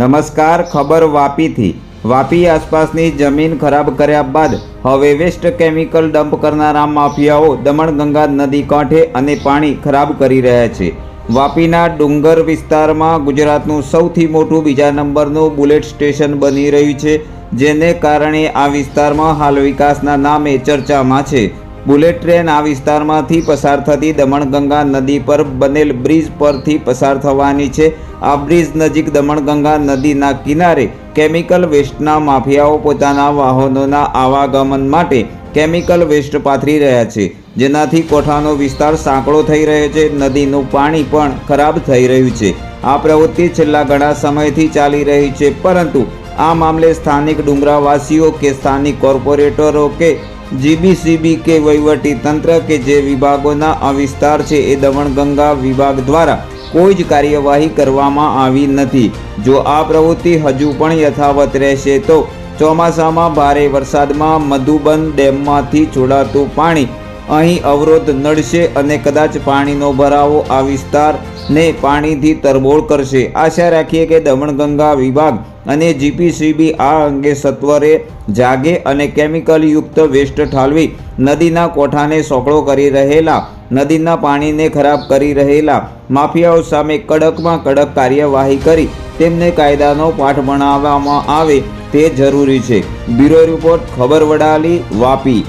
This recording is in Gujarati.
નમસ્કાર, ખબર વાપીથી. વાપી આસપાસની જમીન ખરાબ કર્યા બાદ હવે વેસ્ટ કેમિકલ ડમ્પ કરનારા માફિયાઓ દમણગંગા નદી કાંઠે અને પાણી ખરાબ કરી રહ્યા છે. વાપીના ડુંગર વિસ્તારમાં ગુજરાતનું સૌથી મોટું બીજા નંબરનું બુલેટ સ્ટેશન બની રહ્યું છે, જેને કારણે આ વિસ્તારમાં હાલ વિકાસના નામે ચર્ચામાં છે. બુલેટ ટ્રેન આ વિસ્તારમાંથી પસાર થતી દમણગંગા નદી પર બનેલ બ્રિજ પરથી પસાર થવાની છે. આ બ્રિજ નજીક દમણગંગા નદીના કિનારે કેમિકલ વેસ્ટના માફિયાઓ પોતાના વાહનોના આવાગમન માટે કેમિકલ વેસ્ટ પાથરી રહ્યા છે. જેનાથી કોઠાનો વિસ્તાર સાંકડો થઈ રહ્યો છે. નદીનું પાણી પણ ખરાબ થઈ રહ્યું છે. આ પ્રવૃત્તિ છેલ્લા ઘણા સમયથી ચાલી રહી છે. પરંતુ આ મામલે સ્થાનિક ડુંગરાવાસીઓ કે સ્થાનિક કોર્પોરેટરો કે જીબીસીબી કે વહીવટી તંત્ર કે જે વિભાગોના આ વિસ્તાર છે એ દમણગંગા વિભાગ દ્વારા કોઈ જ કાર્યવાહી કરવામાં આવી નથી. જો આ પ્રવૃત્તિ હજુ પણ યથાવત રહેશે તો ચોમાસામાં ભારે વરસાદમાં મધુબન ડેમમાંથી છોડાતું પાણી અહીં અવરોધ નડશે અને કદાચ પાણીનો ભરાવો આ વિસ્તારને પાણીથી તરબોળ કરશે. આશા રાખીએ કે દમણગંગા વિભાગ અને જીપીસીબી આ અંગે સત્વરે જાગે અને કેમિકલયુક્ત વેસ્ટ ઠાલવી, નદીના કોઠાને સોકળો કરી રહેલા, નદીના પાણીને ખરાબ કરી રહેલા માફિયાઓ સામે કડકમાં કડક કાર્યવાહી કરી તેમને કાયદાનો પાઠ ભણાવવામાં આવે તે જરૂરી છે. બ્યુરો રિપોર્ટ, ખબર વડાલી, વાપી.